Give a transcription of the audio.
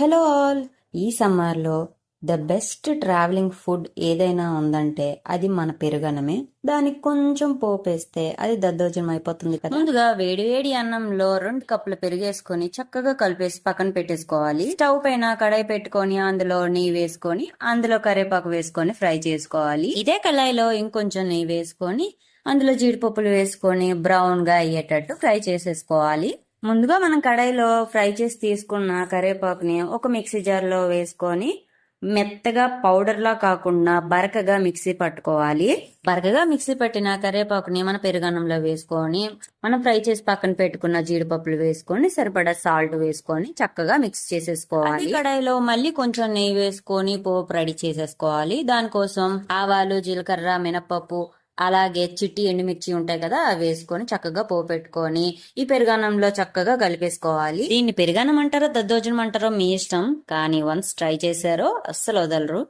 Hello all. ఈ సమ్మర్లో the best travelling food ఏదైనా ఉందంటే అది మన పెరుగన్నమే. దానికి కొంచెం పోపేస్తే అది దద్దోజనం అయిపోతుంది కదా. ముందుగా వేడి వేడి అన్నంలో రెండు కప్పుల పెరుగేసుకొని చక్కగా కలిపేసి పక్కన పెట్టేసుకోవాలి. స్టవ్ పైన కడాయి పెట్టుకొని అందులో నెయ్యి వేసుకొని అందులో కరివేపాకు వేసుకొని ఫ్రై చేసుకోవాలి. ఇదే కళాయిలో ఇంకొంచెం నెయ్యి వేసుకొని అందులో జీడిపప్పులు వేసుకొని బ్రౌన్గా అయ్యేటట్టు ఫ్రై చేసేసుకోవాలి. ముందుగా మనం కడాయిలో ఫ్రై చేసి తీసుకున్న కరివేపాకుని ఒక మిక్సీ జార్లో వేసుకొని మెత్తగా పౌడర్లా కాకుండా బరకగా మిక్సీ పట్టుకోవాలి. బరకగా మిక్సీ పట్టిన కరివేపాకుని మన పెరుగన్నంలో వేసుకొని మనం ఫ్రై చేసి పక్కన పెట్టుకున్న జీడిపప్పులు వేసుకొని సరిపడా సాల్ట్ వేసుకొని చక్కగా మిక్స్ చేసేసుకోవాలి. కడాయిలో మళ్ళీ కొంచెం నెయ్యి వేసుకొని పోపు రెడీ చేసేసుకోవాలి. దానికోసం ఆవాలు జీలకర్ర మినపప్పు అలాగే చిట్టి ఎండుమిర్చి ఉంటాయి కదా అవి వేసుకొని చక్కగా పోపెట్టుకొని ఈ పెరుగన్నంలో చక్కగా కలిపేసుకోవాలి. దీన్ని పెరుగన్నం అంటారో దద్దోజనం అంటారో మీ ఇష్టం కానీ వన్స్ ట్రై చేశారో అస్సలు వదలరు.